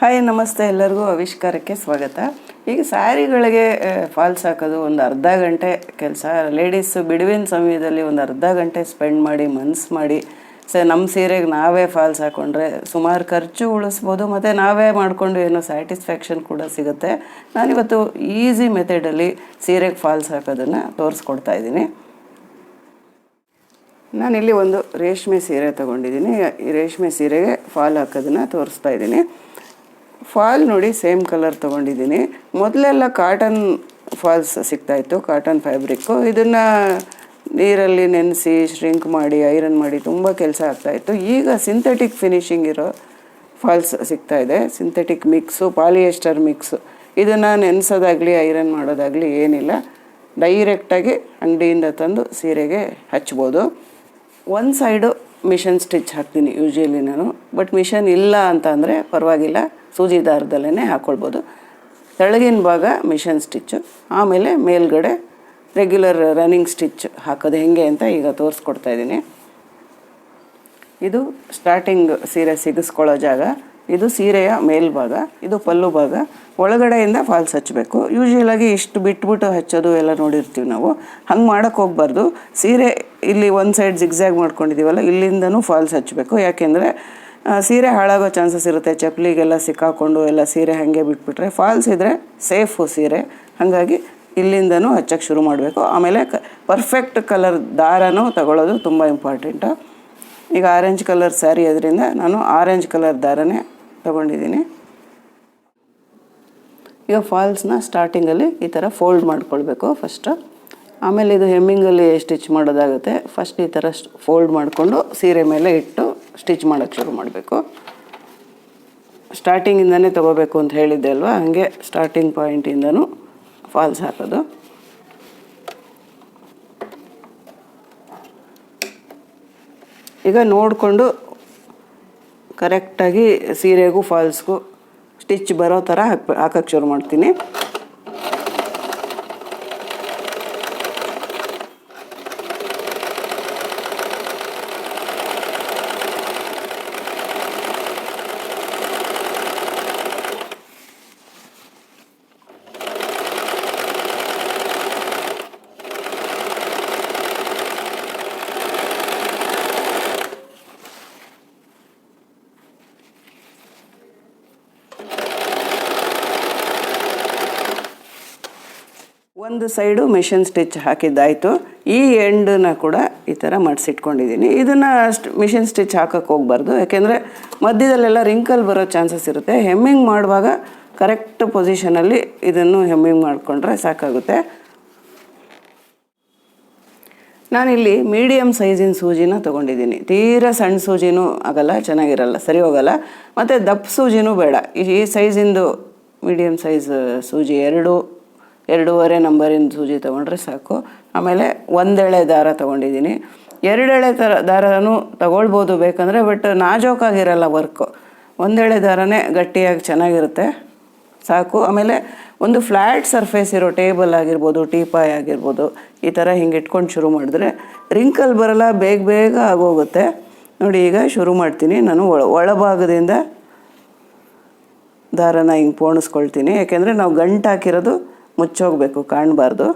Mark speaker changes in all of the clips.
Speaker 1: Hi ನಮಸ್ತೆ ಎಲ್ಲರಿಗೂ ಆವಿಷ್ಕಾರಕ್ಕೆ ಸ್ವಾಗತ. ಈಗ ಸ್ಯಾರಿಗಳಿಗೆ ಫಾಲ್ಸ್ ಹಾಕೋದು ಒಂದು ಅರ್ಧ ಗಂಟೆ ಕೆಲಸ. ಲೇಡೀಸು ಬಿಡುವಿನ ಸಮಯದಲ್ಲಿ ಒಂದು ಅರ್ಧ ಗಂಟೆ ಸ್ಪೆಂಡ್ ಮಾಡಿ ಮನ್ಸು ಮಾಡಿ. ಸ ನಮ್ಮ ಸೀರೆಗೆ ನಾವೇ ಫಾಲ್ಸ್ ಹಾಕ್ಕೊಂಡ್ರೆ ಸುಮಾರು ಖರ್ಚು ಉಳಿಸ್ಬೋದು, ಮತ್ತು ನಾವೇ ಮಾಡಿಕೊಂಡು ಏನೋ ಸ್ಯಾಟಿಸ್ಫ್ಯಾಕ್ಷನ್ ಕೂಡ ಸಿಗುತ್ತೆ. ನಾನಿವತ್ತು ಈಸಿ ಮೆಥಡಲ್ಲಿ ಸೀರೆಗೆ ಫಾಲ್ಸ್ ಹಾಕೋದನ್ನು ತೋರಿಸ್ಕೊಡ್ತಾ ಇದ್ದೀನಿ. ನಾನಿಲ್ಲಿ ಒಂದು ರೇಷ್ಮೆ ಸೀರೆ ತೊಗೊಂಡಿದ್ದೀನಿ. ಈ ರೇಷ್ಮೆ ಸೀರೆಗೆ ಫಾಲ್ ಹಾಕೋದನ್ನು ತೋರಿಸ್ತಾ ಇದ್ದೀನಿ. ಫಾಲ್ ನೋಡಿ ಸೇಮ್ ಕಲರ್ ತೊಗೊಂಡಿದ್ದೀನಿ. ಮೊದಲೆಲ್ಲ ಕಾಟನ್ ಫಾಲ್ಸ್ ಸಿಗ್ತಾಯಿತ್ತು ಕಾಟನ್ ಫ್ಯಾಬ್ರಿಕ್ಕು ಇದನ್ನು ನೀರಲ್ಲಿ ನೆನೆಸಿ ಶ್ರಿಂಕ್ ಮಾಡಿ ಐರನ್ ಮಾಡಿ ತುಂಬ ಕೆಲಸ ಆಗ್ತಾಯಿತ್ತು ಈಗ ಸಿಂಥೆಟಿಕ್ ಫಿನಿಶಿಂಗ್ ಇರೋ ಫಾಲ್ಸ್ ಸಿಗ್ತಾ ಇದೆ. ಸಿಂಥೆಟಿಕ್ ಮಿಕ್ಸು ಪಾಲಿಯೆಸ್ಟರ್ ಮಿಕ್ಸು ಇದನ್ನು ನೆನೆಸೋದಾಗಲಿ ಐರನ್ ಮಾಡೋದಾಗಲಿ ಏನಿಲ್ಲ. ಡೈರೆಕ್ಟಾಗಿ ಅಂಗಡಿಯಿಂದ ತಂದು ಸೀರೆಗೆ ಹಚ್ಬೋದು. ಒಂದು ಸೈಡು ಮಿಷನ್ ಸ್ಟಿಚ್ ಹಾಕ್ತೀನಿ ಯೂಶ್ವಲಿ ನಾನು. ಬಟ್ ಮಿಷನ್ ಇಲ್ಲ ಅಂತ ಅಂದರೆ ಪರವಾಗಿಲ್ಲ. ಸೂಜಿ ದಾರದಲ್ಲೇ ಹಾಕ್ಕೊಳ್ಬೋದು ತೆಳಗಿನ ಭಾಗ ಮಿಷನ್ ಸ್ಟಿಚ್ಚು ಆಮೇಲೆ ಮೇಲ್ಗಡೆ ರೆಗ್ಯುಲರ್ ರನ್ನಿಂಗ್ ಸ್ಟಿಚ್ ಹಾಕೋದು ಹೆಂಗೆ ಅಂತ ಈಗ ತೋರಿಸ್ಕೊಡ್ತಾ ಇದ್ದೀನಿ. ಇದು ಸ್ಟಾರ್ಟಿಂಗ್ ಸೀರೆ ಸಿಗಿಸ್ಕೊಳ್ಳೋ ಜಾಗ. ಇದು ಸೀರೆಯ ಮೇಲ್ಭಾಗ, ಇದು ಪಲ್ಲು ಭಾಗ. ಒಳಗಡೆಯಿಂದ ಫಾಲ್ಸ್ ಹಚ್ಚಬೇಕು ಯೂಶ್ವಲಾಗಿ ಇಷ್ಟು ಬಿಟ್ಬಿಟ್ಟು ಹಚ್ಚೋದು ಎಲ್ಲ ನೋಡಿರ್ತೀವಿ ನಾವು. ಹಂಗೆ ಮಾಡೋಕ್ಕೆ ಹೋಗ್ಬಾರ್ದು. ಸೀರೆ ಇಲ್ಲಿ ಒಂದು ಸೈಡ್ ಜಿಗ್ಜ್ಯಾಗ್ ಮಾಡ್ಕೊಂಡಿದ್ದೀವಲ್ಲ ಇಲ್ಲಿಂದನೂ ಫಾಲ್ಸ್ ಹಚ್ಚಬೇಕು ಯಾಕೆಂದರೆ ಸೀರೆ ಹಾಳಾಗೋ ಚಾನ್ಸಸ್ ಇರುತ್ತೆ. ಚಪ್ಪಲಿಗೆಲ್ಲ ಸಿಕ್ಕಾಕೊಂಡು ಎಲ್ಲ ಸೀರೆ ಹಾಗೆ ಬಿಟ್ಬಿಟ್ರೆ ಫಾಲ್ಸ್ ಇದ್ದರೆ ಸೇಫು ಸೀರೆ. ಹಾಗಾಗಿ ಇಲ್ಲಿಂದನೂ ಹಚ್ಚಕ್ಕೆ ಶುರು ಮಾಡಬೇಕು. ಆಮೇಲೆ ಪರ್ಫೆಕ್ಟ್ ಕಲರ್ ದಾರನೂ ತಗೊಳ್ಳೋದು ತುಂಬ ಇಂಪಾರ್ಟೆಂಟು ಈಗ ಆರೆಂಜ್ ಕಲರ್ ಸ್ಯಾರಿ ಅದರಿಂದ ನಾನು ಆರೆಂಜ್ ಕಲರ್ ದಾರನೇ ತಗೊಂಡಿದ್ದೀನಿ. ಈಗ ಫಾಲ್ಸ್ನ ಸ್ಟಾರ್ಟಿಂಗಲ್ಲಿ ಈ ಥರ ಫೋಲ್ಡ್ ಮಾಡ್ಕೊಳ್ಬೇಕು ಫಸ್ಟು ಆಮೇಲೆ ಇದು ಹೆಮ್ಮಿಂಗಲ್ಲಿ ಸ್ಟಿಚ್ ಮಾಡೋದಾಗುತ್ತೆ. ಫಸ್ಟ್ ಈ ಥರ ಫೋಲ್ಡ್ ಮಾಡಿಕೊಂಡು ಸೀರೆ ಮೇಲೆ ಇಟ್ಟು ಸ್ಟಿಚ್ ಮಾಡೋಕ್ಕೆ ಶುರು ಮಾಡಬೇಕು. ಸ್ಟಾರ್ಟಿಂಗಿಂದನೇ ತೊಗೋಬೇಕು ಅಂತ ಹೇಳಿದ್ದೆ ಅಲ್ವಾ? ಹಾಗೆ ಸ್ಟಾರ್ಟಿಂಗ್ ಪಾಯಿಂಟಿಂದನೂ ಫಾಲ್ಸ್ ಹಾಕೋದು. ಈಗ ನೋಡಿಕೊಂಡು ಕರೆಕ್ಟಾಗಿ ಸೀರೆಗೂ ಫಾಲ್ಸ್ಗೂ ಸ್ಟಿಚ್ ಬರೋ ಥರ ಹಾಕಿ ಹಾಕೋಕ್ಕೆ ಶುರು ಮಾಡ್ತೀನಿ. ಒಂದು ಸೈಡು ಮಿಷನ್ ಸ್ಟಿಚ್ ಹಾಕಿದ್ದಾಯಿತು. ಈ ಎಂಡನ್ನ ಕೂಡ ಈ ಥರ ಮಡಿಸಿಟ್ಕೊಂಡಿದ್ದೀನಿ. ಇದನ್ನು ಅಷ್ಟು ಮಿಷನ್ ಸ್ಟಿಚ್ ಹಾಕೋಕ್ಕೆ ಹೋಗ್ಬಾರ್ದು. ಯಾಕೆಂದರೆ ಮಧ್ಯದಲ್ಲೆಲ್ಲ ರಿಂಕಲ್ ಬರೋ ಚಾನ್ಸಸ್ ಇರುತ್ತೆ. ಹೆಮ್ಮಿಂಗ್ ಮಾಡುವಾಗ ಕರೆಕ್ಟ್ ಪೊಸಿಷನಲ್ಲಿ ಇದನ್ನು ಹೆಮ್ಮಿಂಗ್ ಮಾಡಿಕೊಂಡ್ರೆ ಸಾಕಾಗುತ್ತೆ. ನಾನಿಲ್ಲಿ ಮೀಡಿಯಮ್ ಸೈಜಿನ ಸೂಜಿನ ತೊಗೊಂಡಿದ್ದೀನಿ. ತೀರಾ ಸಣ್ಣ ಸೂಜಿನೂ ಆಗಲ್ಲ, ಚೆನ್ನಾಗಿರಲ್ಲ, ಸರಿ ಹೋಗಲ್ಲ. ಮತ್ತು ದಪ್ಪ ಸೂಜಿನೂ ಬೇಡ. ಈ ಸೈಜಿಂದು ಮೀಡಿಯಮ್ ಸೈಜ್ ಸೂಜಿ ಎರಡು ಎರಡೂವರೆ ನಂಬರಿನ ಸೂಜಿ ತೊಗೊಂಡ್ರೆ ಸಾಕು. ಆಮೇಲೆ ಒಂದೆಳೆ ದಾರ ತೊಗೊಂಡಿದ್ದೀನಿ. ಎರಡೆಳೆ ಥರ ದಾರನೂ ತಗೊಳ್ಬೋದು ಬೇಕಂದರೆ, ಬಟ್ ನಾಜೋಕಾಗಿರಲ್ಲ ವರ್ಕು. ಒಂದೆಳೆ ದಾರನೇ ಗಟ್ಟಿಯಾಗಿ ಚೆನ್ನಾಗಿರುತ್ತೆ. ಸಾಕು. ಆಮೇಲೆ ಒಂದು ಫ್ಲ್ಯಾಟ್ ಸರ್ಫೇಸ್ ಇರೋ ಟೇಬಲ್ ಆಗಿರ್ಬೋದು ಟೀಪಾಯ್ ಆಗಿರ್ಬೋದು, ಈ ಥರ ಹಿಂಗೆ ಇಟ್ಕೊಂಡು ಶುರು ಮಾಡಿದ್ರೆ ರಿಂಕಲ್ ಬರಲ್ಲ, ಬೇಗ ಬೇಗ ಆಗೋಗುತ್ತೆ. ನೋಡಿ, ಈಗ ಶುರು ಮಾಡ್ತೀನಿ. ನಾನು ಒಳ, ಒಳಭಾಗದಿಂದ ದಾರನ ಹಿಂಗೆ ಪೋಣಿಸ್ಕೊಳ್ತೀನಿ. ಯಾಕೆಂದರೆ ನಾವು ಗಂಟು ಹಾಕಿರೋದು ಮುಚ್ಚೋಗಬೇಕು, ಕಾಣಬಾರ್ದು.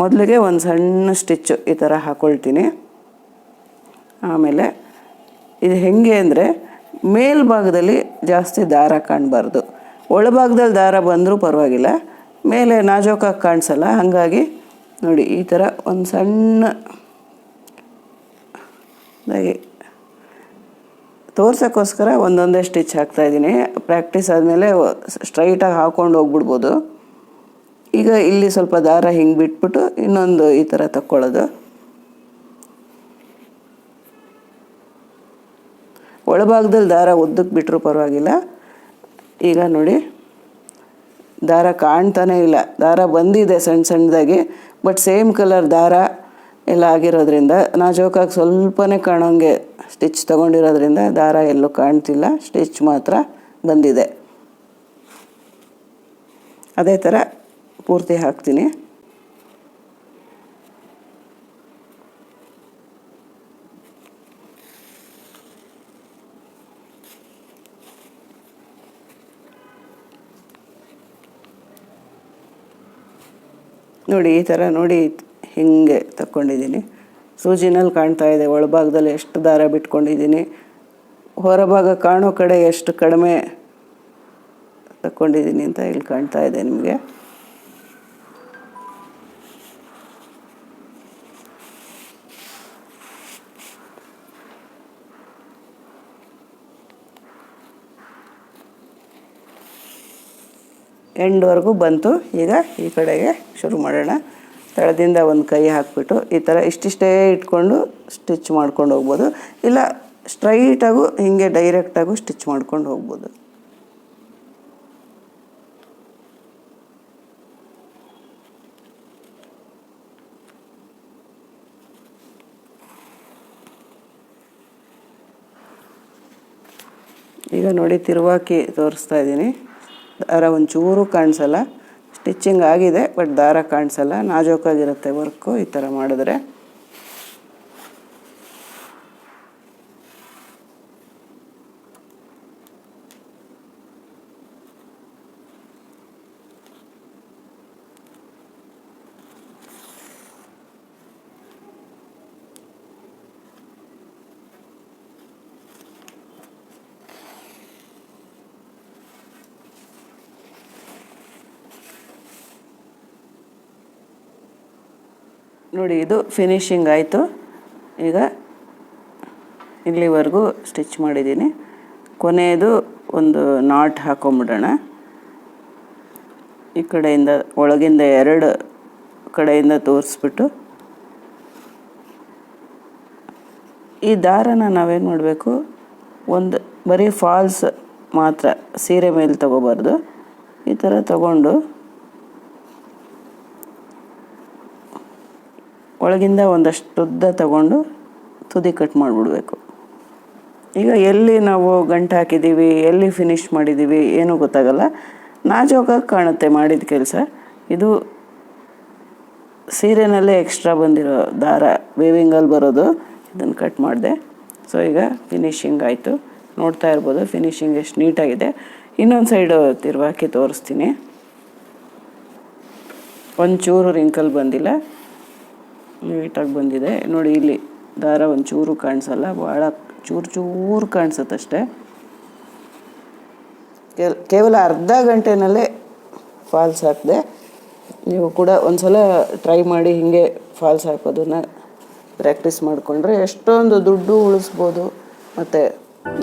Speaker 1: ಮೊದಲಿಗೆ ಒಂದು ಸಣ್ಣ ಸ್ಟಿಚ್ಚು ಈ ಥರ ಹಾಕ್ಕೊಳ್ತೀನಿ ಆಮೇಲೆ ಇದು ಹೆಂಗೆ ಅಂದರೆ ಮೇಲ್ಭಾಗದಲ್ಲಿ ಜಾಸ್ತಿ ದಾರ ಕಾಣಬಾರ್ದು. ಒಳಭಾಗದಲ್ಲಿ ದಾರ ಬಂದರೂ ಪರವಾಗಿಲ್ಲ. ಮೇಲೆ ನಾಜೋಕಾಗಿ ಕಾಣಿಸಲ್ಲ, ಹಾಗಾಗಿ ನೋಡಿ ಈ ಥರ ಒಂದು ಸಣ್ಣ ತೋರ್ಸೋಕ್ಕೋಸ್ಕರ ಒಂದೊಂದೇ ಸ್ಟಿಚ್ ಹಾಕ್ತಾಯಿದ್ದೀನಿ ಪ್ರಾಕ್ಟೀಸ್ ಆದಮೇಲೆ ಸ್ಟ್ರೈಟಾಗಿ ಹಾಕ್ಕೊಂಡು ಹೋಗ್ಬಿಡ್ಬೋದು. ಈಗ ಇಲ್ಲಿ ಸ್ವಲ್ಪ ದಾರ ಹಿಂಗೆ ಬಿಟ್ಬಿಟ್ಟು ಇನ್ನೊಂದು ಈ ಥರ ತಕ್ಕೊಳ್ಳೋದು. ಒಳಭಾಗದಲ್ಲಿ ದಾರ ಉದ್ದಕ್ಕೆ ಬಿಟ್ಟರೂ ಪರವಾಗಿಲ್ಲ. ಈಗ ನೋಡಿ, ದಾರ ಕಾಣ್ತಾನೇ ಇಲ್ಲ. ದಾರ ಬಂದಿದೆ ಸಣ್ಣ ಸಣ್ಣದಾಗಿ, ಬಟ್ ಸೇಮ್ ಕಲರ್ ದಾರ ಎಲ್ಲ ಆಗಿರೋದ್ರಿಂದ, ನಾ ಜೋಕಾಗಿ ಸ್ವಲ್ಪನೇ ಕಾಣೋಂಗೆ ಸ್ಟಿಚ್ ತೊಗೊಂಡಿರೋದ್ರಿಂದ ದಾರ ಎಲ್ಲೂ ಕಾಣ್ತಿಲ್ಲ. ಸ್ಟಿಚ್ ಮಾತ್ರ ಬಂದಿದೆ. ಅದೇ ಥರ ಪೂರ್ತಿ ಹಾಕ್ತೀನಿ. ನೋಡಿ, ಈ ಥರ ನೋಡಿ ಹೀಗೆ ತಕ್ಕೊಂಡಿದ್ದೀನಿ. ಸೂಜಿನಲ್ಲಿ ಕಾಣ್ತಾ ಇದೆ, ಒಳಭಾಗದಲ್ಲಿ ಎಷ್ಟು ದಾರ ಬಿಟ್ಕೊಂಡಿದ್ದೀನಿ. ಹೊರಭಾಗ ಕಾಣೋ ಕಡೆ ಎಷ್ಟು ಕಡಿಮೆ ತಕ್ಕೊಂಡಿದ್ದೀನಿ ಅಂತ ಇಲ್ಲಿ ಕಾಣ್ತಾ ಇದೆ ನಿಮಗೆ. ಎಂಡ್ವರೆಗೂ ಬಂತು. ಈಗ ಈ ಕಡೆಗೆ ಶುರು ಮಾಡೋಣ. ತಳದಿಂದ ಒಂದು ಕೈ ಹಾಕ್ಬಿಟ್ಟು ಈ ಥರ ಇಷ್ಟಿಷ್ಟೇ ಇಟ್ಕೊಂಡು ಸ್ಟಿಚ್ ಮಾಡ್ಕೊಂಡು ಹೋಗ್ಬೋದು. ಇಲ್ಲ ಸ್ಟ್ರೈಟಾಗೂ ಹೀಗೆ ಡೈರೆಕ್ಟಾಗೂ ಸ್ಟಿಚ್ ಮಾಡ್ಕೊಂಡು ಹೋಗ್ಬೋದು. ಈಗ ನೋಡಿ ತಿರುವಾಕಿ ತೋರಿಸ್ತಾ ಇದ್ದೀನಿ. ದಾರ ಒಂಚೂರು ಕಾಣಿಸಲ್ಲ. ಸ್ಟಿಚ್ಚಿಂಗ್ ಆಗಿದೆ ಬಟ್ ದಾರ ಕಾಣಿಸಲ್ಲ. ನಾಜೋಕಾಗಿರುತ್ತೆ ವರ್ಕು ಈ ಥರ ಮಾಡಿದ್ರೆ. ನೋಡಿ, ಇದು ಫಿನಿಶಿಂಗ್ ಆಯಿತು. ಈಗ ಇಲ್ಲಿವರೆಗೂ ಸ್ಟಿಚ್ ಮಾಡಿದ್ದೀನಿ. ಕೊನೆಯದು ಒಂದು ನಾಟ್ ಹಾಕೊಂಬಿಡೋಣ. ಈ ಕಡೆಯಿಂದ, ಒಳಗಿಂದ ಎರಡು ಕಡೆಯಿಂದ ತೋರಿಸ್ಬಿಟ್ಟು. ಈ ದಾರನ ನಾವೇನು ಮಾಡಬೇಕು? ಒಂದು, ಬರೀ ಫಾಲ್ಸ್ ಮಾತ್ರ, ಸೀರೆ ಮೇಲೆ ತಗೋಬಾರ್ದು. ಈ ಥರ ತಗೊಂಡು ಒಳಗಿಂದ ಒಂದಷ್ಟು ಉದ್ದ ತಗೊಂಡು ತುದಿ ಕಟ್ ಮಾಡಿಬಿಡ್ಬೇಕು. ಈಗ ಎಲ್ಲಿ ನಾವು ಗಂಟು ಹಾಕಿದ್ದೀವಿ, ಎಲ್ಲಿ ಫಿನಿಶ್ ಮಾಡಿದ್ದೀವಿ ಏನೂ ಗೊತ್ತಾಗಲ್ಲ. ನಾಜೋಗ ಕಾಣುತ್ತೆ ಮಾಡಿದ ಕೆಲಸ. ಇದು ಸೀರೆನಲ್ಲೇ ಎಕ್ಸ್ಟ್ರಾ ಬಂದಿರೋ ದಾರ ವೇವಿಂಗಲ್ಲಿ ಬರೋದು, ಇದನ್ನು ಕಟ್ ಮಾಡಿದೆ. ಸೊ ಈಗ ಫಿನಿಶಿಂಗ್ ಆಯಿತು. ನೋಡ್ತಾ ಇರ್ಬೋದು ಫಿನಿಶಿಂಗ್ ಎಷ್ಟು ನೀಟಾಗಿದೆ. ಇನ್ನೊಂದು ಸೈಡು ತಿರುವಾಕಿ ತೋರಿಸ್ತೀನಿ. ಒಂಚೂರು ರಿಂಕಲ್ ಬಂದಿಲ್ಲ. ನೀಟಾಗಿ ಬಂದಿದೆ. ನೋಡಿ ಇಲ್ಲಿ ದಾರ ಒಂಚೂರು ಕಾಣಿಸಲ್ಲ ಭಾಳ ಚೂರು ಚೂರು ಕಾಣಿಸುತ್ತಷ್ಟೆ. ಕೆಲ್ ಕೇವಲ ಅರ್ಧ ಗಂಟೆನಲ್ಲೇ ಫಾಲ್ಸ್ ಹಾಕಿದೆ ನೀವು ಕೂಡ ಒಂದ್ಸಲ ಟ್ರೈ ಮಾಡಿ ಹೀಗೆ ಫಾಲ್ಸ್ ಹಾಕೋದನ್ನು ಪ್ರಾಕ್ಟೀಸ್ ಮಾಡಿಕೊಂಡ್ರೆ ಎಷ್ಟೊಂದು ದುಡ್ಡು ಉಳಿಸ್ಬೋದು. ಮತ್ತು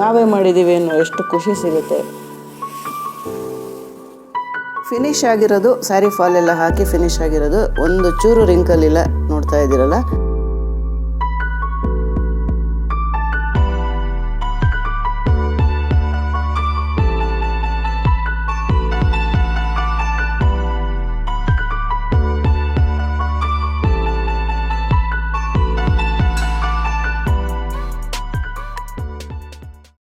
Speaker 1: ನಾವೇ ಮಾಡಿದ್ದೀವಿ ಅನ್ನೋ ಎಷ್ಟು ಖುಷಿ ಸಿಗುತ್ತೆ. ಫಿನಿಶ್ ಆಗಿರೋದು ಸ್ಯಾರಿ ಫಾಲ್ ಎಲ್ಲ ಹಾಕಿ ಫಿನಿಶ್ ಆಗಿರೋದು ಒಂದು ಚೂರು ರಿಂಕಲ್ ಇಲ್ಲ ನೋಡ್ತಾ ಇದ್ದೀರಲ್ಲ?